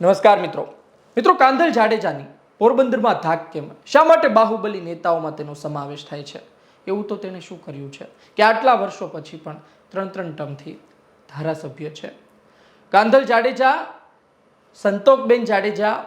નમસ્કાર મિત્રો. મિત્રો, કાંધલ જાડેજાની પોરબંદરમાં ધાક કેમ? શા માટે બાહુબલી નેતાઓમાં તેનો સમાવેશ થાય છે? એવું તો તેણે શું કર્યું છે? કે આટલા વર્ષો પછી પણ ત્રણ ત્રણ ટર્મથી ધારાસભ્ય છે. કાંધલ જાડેજા, સંતોકબેન જાડેજા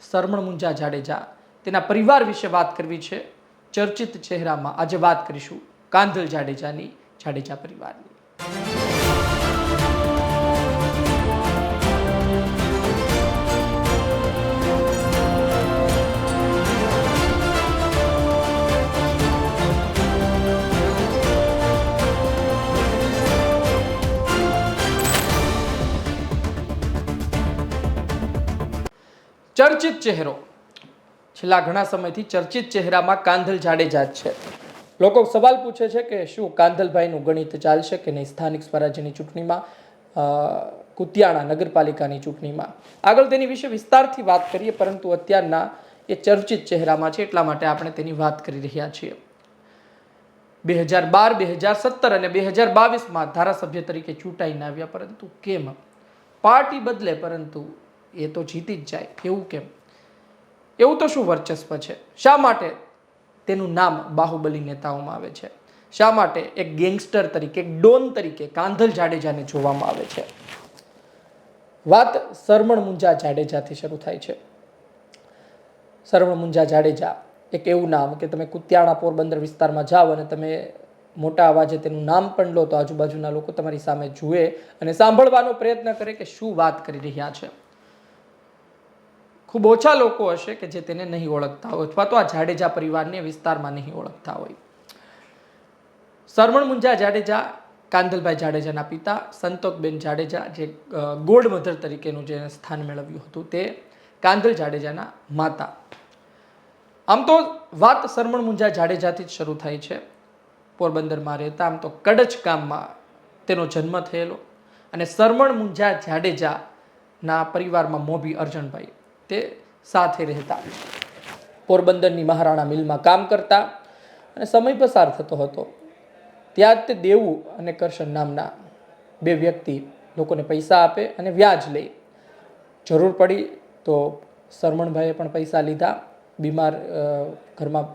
સરમણ મુંજા જાડેજા તેના પરિવાર વિશે વાત કરવી છે. ચર્ચિત ચહેરામાં આજે વાત કરીશું કાંધલ જાડેજાની જાડેજા પરિવારની. ચર્ચિત ચહેરો. છેલ્લા ઘણા સમયથી ચર્ચિત ચહેરામાં કાંધલ જાડેજા જ છે. લોકો સવાલ પૂછે છે કે શું કાંધલભાઈનું ગણિત ચાલશે કે નહીં? સ્થાનિક સ્વરાજ્યની ચૂંટણીમાં કુતિયાણા નગરપાલિકાની ચૂંટણીમાં. આગળ તેની વિશે વિસ્તારથી વાત કરીએ, પરંતુ અત્યારના એ ચર્ચિત ચહેરામાં છે, એટલા માટે આપણે તેની વાત કરી રહ્યા છીએ. બે હજાર બાર, બે હજાર સત્તર અને બે હજાર બાવીસમાં ધારાસભ્ય તરીકે ચૂંટાઈને આવ્યા, પરંતુ કેમ? પાર્ટી બદલે પરંતુ એ તો જીતી જ જાય. એવું કેમ? એવું તો શું વર્ચસ્વ છે? શા માટે તેનું નામ બાહુબલી નેતાઓમાં આવે છે? શા માટે એક ગેંગસ્ટર તરીકે, એક ડોન તરીકે કાંધલ જાડેજાને જોવામાં આવે છે? વાત સરમણ મુંજા જાડેજાથી શરૂ થાય છે. સરવણ મુંજા જાડેજા, એક એવું નામ કે તમે કુતિયાણા પોરબંદર વિસ્તારમાં જાઓ અને તમે મોટા અવાજે તેનું નામ પણ લો તો આજુબાજુના લોકો તમારી સામે જુએ અને સાંભળવાનો પ્રયત્ન કરે કે શું વાત કરી રહ્યા છે. ખૂબ ઓછા લોકો હશે કે જે તેને નહીં ઓળખતા હોય અથવા તો આ જાડેજા પરિવારને વિસ્તારમાં નહીં ઓળખતા હોય. સરવણ મુંજા જાડેજા કાંધલભાઈ જાડેજાના પિતા, સંતોકબેન જાડેજા જે ગોડ મધર તરીકેનું જે સ્થાન મેળવ્યું હતું તે કાંધલ જાડેજાના માતા. આમ તો વાત સરમણ મુંજા જાડેજાથી જ શરૂ થાય છે. પોરબંદરમાં રહેતા આમ તો કડચ ગામમાં તેનો જન્મ થયેલો અને સરમણ મુંજા જાડેજાના પરિવારમાં મોભી અર્જણભાઈ તે સાથે રહેતા. પોરબંદરની મહારાણા મિલમાં કામ કરતા અને સમય પસાર થતો હતો. ત્યાં તે દેવું અને કરશન નામના બે વ્યક્તિ લોકોને પૈસા આપે અને વ્યાજ લે. જરૂર પડી તો સરમણભાઈએ પણ પૈસા લીધા. બીમાર ઘરમાં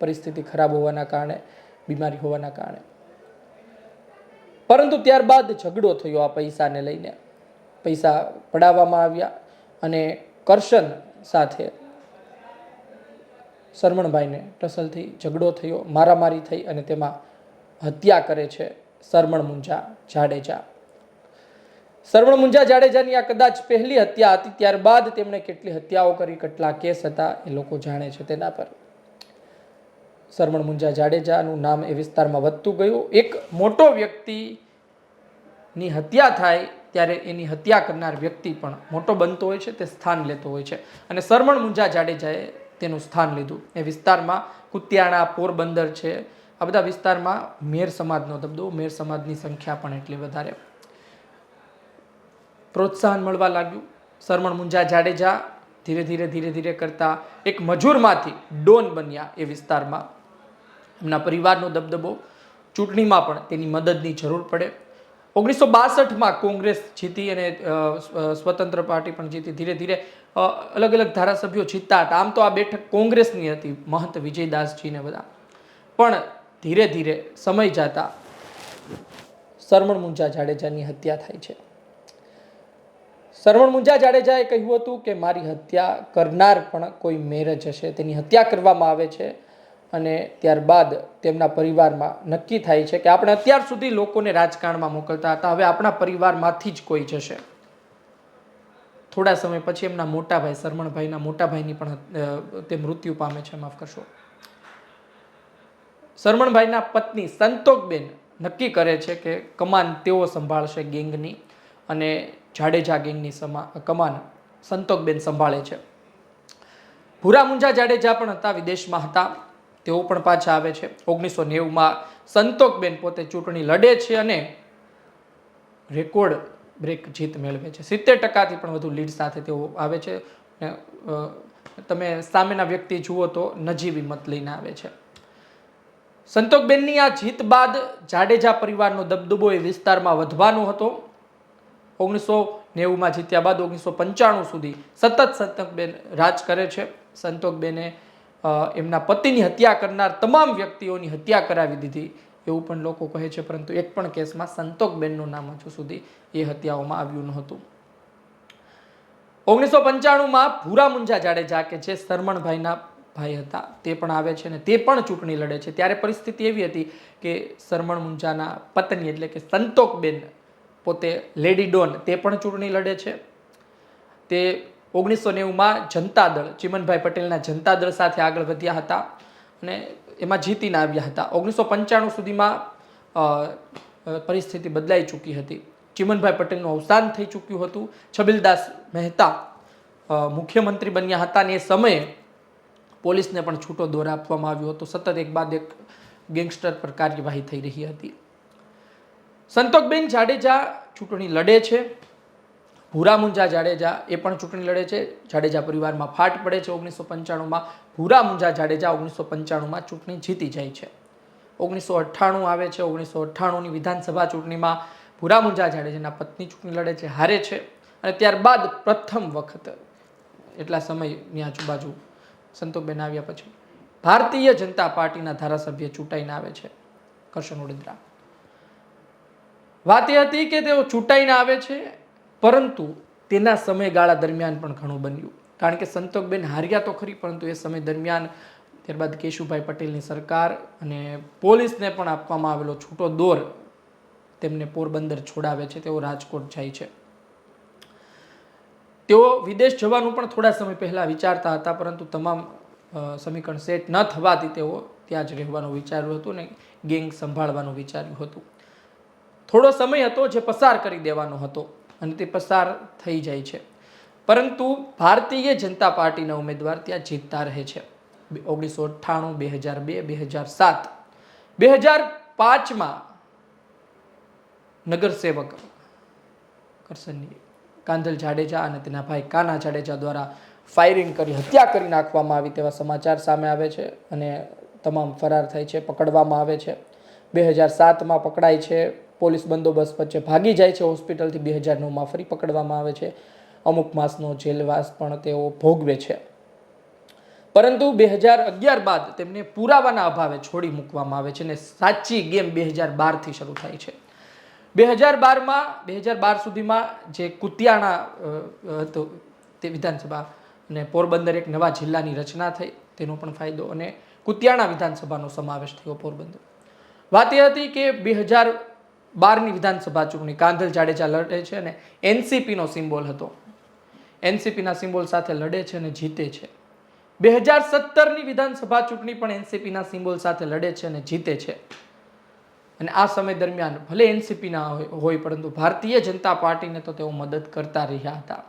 પરિસ્થિતિ ખરાબ હોવાના કારણે, બીમારી હોવાના કારણે. પરંતુ ત્યારબાદ ઝઘડો થયો આ પૈસાને લઈને. પૈસા પડાવવામાં આવ્યા અને કરશન સાથે સરમણભાઈને ટસલથી ઝઘડો થયો, મારામારી થઈ અને તેમાં હત્યા કરે છે સરમણ મુંજા જાડેજા. સરવણ મુંજા જાડેજાની આ કદાચ પહેલી હત્યા હતી, ત્યારબાદ તેમણે કેટલી હત્યાઓ કરી, કેટલા કેસ હતા એ લોકો જાણે છે તેના પર. સરમણ મુંજા જાડેજાનું નામ એ વિસ્તારમાં વધતું ગયું. એક મોટો વ્યક્તિની હત્યા થાય ત્યારે એની હત્યા કરનાર વ્યક્તિ પણ મોટો બનતો હોય છે, તે સ્થાન લેતો હોય છે. અને સરમણ મુંજા જાડેજાએ તેનું સ્થાન લીધું. એ વિસ્તારમાં કુતિયાણા પોરબંદર છે. આ બધા વિસ્તારમાં મેર સમાજનો દબદબો મેર સમાજની સંખ્યા પણ એટલી વધારે. પ્રોત્સાહન મળવા લાગ્યું. સરમણ મુંજા જાડેજા ધીરે ધીરે ધીરે ધીરે કરતા એક મજૂરમાંથી ડોન બન્યા એ વિસ્તારમાં. એમના પરિવારનો દબદબો ચૂંટણીમાં પણ તેની મદદની જરૂર પડે. ઓગણીસો બાસઠમાં કોંગ્રેસ જીતી અને સ્વતંત્ર પાર્ટી પણ જીતી. ધીરે ધીરે અલગ અલગ ધારાસભ્યો જીતતા હતા. આમ તો આ બેઠક કોંગ્રેસની હતી, મહંત વિજયદાસજીને બધા. પણ ધીરે ધીરે સમય જતા સરમણ મુંજા જાડેજાની હત્યા થાય છે. સરવણ મુંજા જાડેજાએ કહ્યું હતું કે, મારી હત્યા કરનાર પણ કોઈ મેરજ હશે. તેની હત્યા કરવામાં આવે છે. અને ત્યારબાદ તેમના પરિવારમાં નક્કી થાય છે કે આપણે અત્યાર સુધી લોકોને રાજકારણમાં મોકલતા હતા. હવે આપણા પરિવારમાંથી જ કોઈ જશે. થોડા સમય પછી એમના મોટાભાઈ શરમણભાઈના મોટાભાઈની પણ તે મૃત્યુ પામે છે. માફ કરશો. શરમણભાઈના પત્ની સંતોકબેન નક્કી કરે છે કે કમાન તેઓ સંભાળશે ગેંગની અને જાડેજા ગેંગની સમા, કમાન સંતોકબેન સંભાળે છે. ભૂરા મુંજા જાડેજા પણ હતા, વિદેશમાં હતા. તેઓ પણ પાછા આવે છે. ઓગણીસો નેવુંમાં સંતોકબેન પોતે ચૂંટણી લડે છે અને રેકોર્ડ બ્રેક જીત મેળવે છે. સિત્તેર ટકાથી પણ વધુ લીડ સાથે તેઓ આવે છે. તમે સામેના વ્યક્તિ જુઓ તો નજીવી મત લઈને આવે છે. સંતોકબેનની આ જીત બાદ જાડેજા પરિવારનો દબદબો એ વિસ્તારમાં વધવાનો હતો. ઓગણીસો નેવુંમાં જીત્યા બાદ ઓગણીસો પંચાણું સુધી સતત સંતોકબેન રાજ કરે છે. સંતોકબેને એમના પતિની હત્યા કરનાર તમામ વ્યક્તિઓની હત્યા કરાવી દીધી. એવું પણ લોકો કહે છે, પરંતુ એક પણ કેસમાં સંતોકબેનનું નામ હજુ સુધી એ હત્યાઓમાં આવ્યું નહોતું. ઓગણીસો પંચાણુંમાં ભૂરા મુંજા જાડેજા કે જે સરમણભાઈના ભાઈ હતા. તે પણ આવે છે અને તે પણ ચૂંટણી લડે છે. ત્યારે પરિસ્થિતિ એવી હતી કે સરમણ મુંજાના પત્ની એટલે કે સંતોકબેન, પોતે લેડી ડોન, તે પણ ચૂંટણી લડે છે. તે ઓગણીસો નેવુંમાં જનતા દળ ચિમનભાઈ પટેલના જનતા દળ સાથે આગળ વધ્યા હતા અને એમાં જીતીને આવ્યા હતા. ઓગણીસો પંચાણું સુધીમાં પરિસ્થિતિ બદલાઈ ચૂકી હતી. ચિમનભાઈ પટેલનું અવસાન થઈ ચૂક્યું હતું. છબીલદાસ મહેતા મુખ્યમંત્રી બન્યા હતા અને એ સમયે પોલીસને પણ છૂટો દોર આપવામાં આવ્યો હતો. સતત એક બાદ એક ગેંગસ્ટર પર કાર્યવાહી થઈ રહી હતી. સંતોકબેન જાડેજા ચૂંટણી લડે છે. ભૂરા મુંજા જાડેજા એ પણ ચૂંટણી લડે છે. જાડેજા પરિવારમાં ફાટ પડે છે. ઓગણીસો પંચાણુંમાં ભૂરામુંજા જાડેજા ઓગણીસો પંચાણુંમાં ચૂંટણી જીતી જાય છે. ઓગણીસો અઠ્ઠાણું આવે છે. ઓગણીસો અઠ્ઠાણુંની વિધાનસભા ચૂંટણીમાં ભૂરામુંજા જાડેજાના પત્ની ચૂંટણી લડે છે, હારે છે અને ત્યારબાદ પ્રથમ વખત એટલા સમયની આજુબાજુ સંતોકબેન આવ્યા પછી ભારતીય જનતા પાર્ટીના ધારાસભ્ય ચૂંટાઈને આવે છે. કરશન વડોદરા. વાત એ હતી કે તેઓ ચૂંટાઈને આવે છે પરંતુ તેના સમયગાળા દરમિયાન પણ ઘણું બન્યું. કારણ કે સંતોકબેન હાર્યા તો ખરી, પરંતુ એ સમય દરમિયાન ત્યારબાદ કેશુભાઈ પટેલની સરકાર અને પોલીસને પણ આપવામાં આવેલો છૂટો દોર તેમને પોરબંદર છોડાવે છે, તેઓ રાજકોટ જાય છે. તેઓ વિદેશ જવાનું પણ થોડા સમય પહેલાં વિચારતા હતા, પરંતુ તમામ સમીકરણ સેટ ન થવાથી તેઓ ત્યાં જ રહેવાનું વિચાર્યું હતું ને ગેંગ સંભાળવાનું વિચાર્યું હતું. થોડો સમય હતો જે પસાર કરી દેવાનો હતો. અને તે પસાર થઈ જાય છે. પરંતુ ભારતીય જનતા પાર્ટીના ઉમેદવાર ત્યાં જીતતા રહે છે. ઓગણીસો અઠ્ઠાણું, બે હજાર બે બે હજાર સાત. બે હજાર પાંચમાં નગરસેવક કરસનની કાંધલ જાડેજા અને તેના ભાઈ કાના જાડેજા દ્વારા ફાયરિંગ કરી, હત્યા કરી નાખવામાં આવી તેવા સમાચાર સામે આવે છે અને તમામ ફરાર થાય છે, પકડવામાં આવે છે. બે હજાર સાતમાં પકડાય છે. પોલીસ બંદોબસ્ત વચ્ચે ભાગી જાય છે. હોસ્પિટલથી બે હજાર નવમાં ફરી પકડવામાં આવે છે. અમુક માસનો જેલવાસ પણ તેઓ ભોગવે છે. પરંતુ બે હજાર અગિયાર બાદ તેમને પુરાવાના અભાવે છોડી મૂકવામાં આવે છે અને સાચી ગેમ બે હજાર બારથી શરૂ થાય છે. બે હજાર બારમાં, બે હજાર બાર સુધીમાં જે કુતિયાણા હતું તે વિધાનસભા અને પોરબંદર એક નવા જિલ્લાની રચના થઈ. તેનો પણ ફાયદો અને કુતિયાણા વિધાનસભાનો સમાવેશ થયો પોરબંદર. વાત એ હતી કે બે હજાર બારની વિધાનસભા ચૂંટણી કાંધલ જાડેજા લડે છે અને એનસીપીનો સિમ્બોલ હતો. એનસીપીના સિમ્બોલ સાથે લડે છે અને જીતે છે. બે હજાર સત્તરની વિધાનસભા ચૂંટણી પણ એનસીપીના સિમ્બોલ સાથે લડે છે અને જીતે છે. અને આ સમય દરમિયાન ભલે એનસીપીના હોય પરંતુ ભારતીય જનતા પાર્ટીને તો તેઓ મદદ કરતા રહ્યા હતા.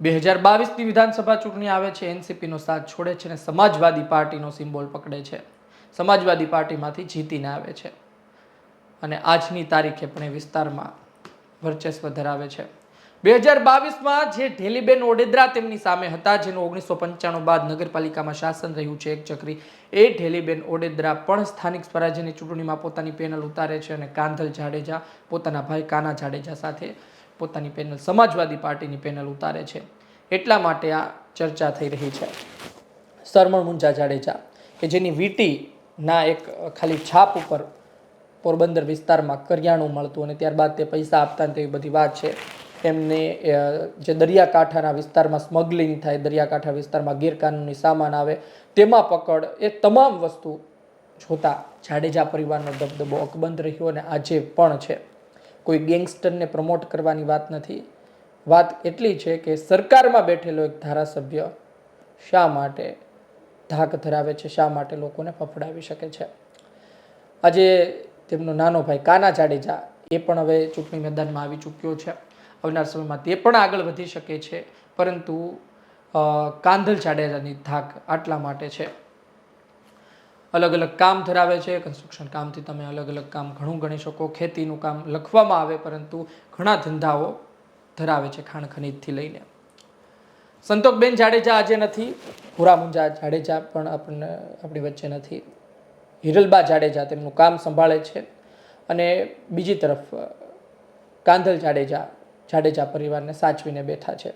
બે હજાર બાવીસની વિધાનસભા ચૂંટણી આવે છે, એનસીપીનો સાથ છોડે છે અને સમાજવાદી પાર્ટીનો સિમ્બોલ પકડે છે. સમાજવાદી પાર્ટીમાંથી જીતીને આવે છે. અને આજની તારીખે પણ એ વિસ્તારમાં વર્ચસ્વ ધરાવે છે. બે હજાર બાવીસમાં જે ઢેલીબેન ઓડેદરા તેમની સામે હતા, જેનું ઓગણીસો પંચાણું બાદ નગરપાલિકામાં શાસન રહ્યું છે, એક ચક્રી. એ ઢેલીબેન ઓડેદરા પણ સ્થાનિક સ્વરાજ્યની ચૂંટણીમાં પોતાની પેનલ ઉતારે છે અને કાંધલ જાડેજા, પોતાના ભાઈ કાના જાડેજા સાથે પોતાની પેનલ સમાજવાદી પાર્ટીની પેનલ ઉતારે છે. એટલા માટે આ ચર્ચા થઈ રહી છે. સરમણ મુંજા જાડેજા, કે જેની વીટીના એક ખાલી છાપ ઉપર પોરબંદર વિસ્તારમાં કરિયાણું મળતું અને ત્યારબાદ તે પૈસા આપતા તેવી બધી વાત છે. એમને જે દરિયાકાંઠાના વિસ્તારમાં સ્મગલિંગ થાય, દરિયાકાંઠા વિસ્તારમાં ગેરકાનૂની સામાન આવે, તેમાં પકડ, એ તમામ વસ્તુ જોતા જાડેજા પરિવારનો દબદબો અકબંધ રહ્યો અને આજે પણ છે. કોઈ ગેંગસ્ટરને પ્રમોટ કરવાની વાત નથી. વાત એટલી છે કે સરકારમાં બેઠેલો એક ધારાસભ્ય શા માટે ધાક ધરાવે છે, શા માટે લોકોને ફફડાવી શકે છે? આજે તેમનો નાનો ભાઈ કાના જાડેજા એ પણ હવે ચૂંટણી મેદાનમાં આવી ચૂક્યો છે. આવનાર સમયમાં તે પણ આગળ વધી શકે છે. પરંતુ કાંધલ જાડેજાની ધાક આટલા માટે છે. અલગ અલગ કામ ધરાવે છે. કન્સ્ટ્રક્શન કામથી તમે અલગ અલગ કામ ઘણું ગણી શકો. ખેતીનું કામ લખવામાં આવે, પરંતુ ઘણા ધંધાઓ ધરાવે છે ખાણ ખનીજથી લઈને. સંતોકબેન જાડેજા આજે નથી. ભૂરા મુંજા જાડેજા પણ આપણને, આપણી વચ્ચે નથી. હિરલબા જાડેજા તેમનું કામ સંભાળે છે અને બીજી તરફ કાંધલ જાડેજા જાડેજા પરિવારને સાચવીને બેઠા છે.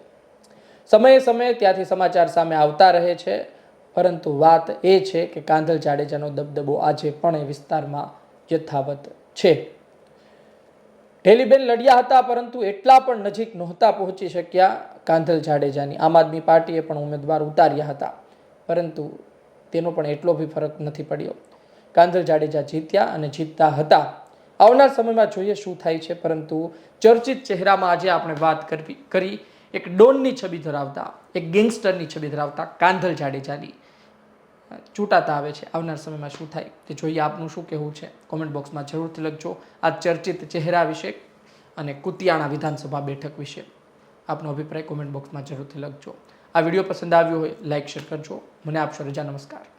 સમયે સમયે ત્યાંથી સમાચાર સામે આવતા રહે છે, પરંતુ વાત એ છે કે કાંધલ જાડેજાનો દબદબો આજે પણ એ વિસ્તારમાં યથાવત છે. ઢેલીબેન લડ્યા હતા, પરંતુ એટલા પણ નજીક નહોતા પહોંચી શક્યા. કાંધલ જાડેજાની આમ આદમી પાર્ટીએ પણ ઉમેદવાર ઉતાર્યા હતા, પરંતુ તેનો પણ એટલો બી ફરક નથી પડ્યો. કાંધલ જાડેજા જીત્યા અને જીતતા હતા. આવનાર સમયમાં જોઈએ શું થાય છે, પરંતુ ચર્ચિત ચહેરામાં આજે આપણે વાત કરવી, કરી એક ડોનની છબી ધરાવતા, એક ગેંગસ્ટરની છબી ધરાવતા કાંધલ જાડેજાની ચૂંટાતા આવે છે. આવનાર સમયમાં શું થાય તે જોઈએ આપનું શું કહેવું છે. કોમેન્ટ બોક્સમાં જરૂરથી લખજો આ ચર્ચિત ચહેરા વિશે અને કુતિયાણા વિધાનસભા બેઠક વિશે. આપનો અભિપ્રાય કોમેન્ટ બોક્સમાં જરૂરથી લખજો. આ વીડિયો પસંદ આવ્યો હોય લાઇક શેર કરજો. મને આપશો રજા. નમસ્કાર.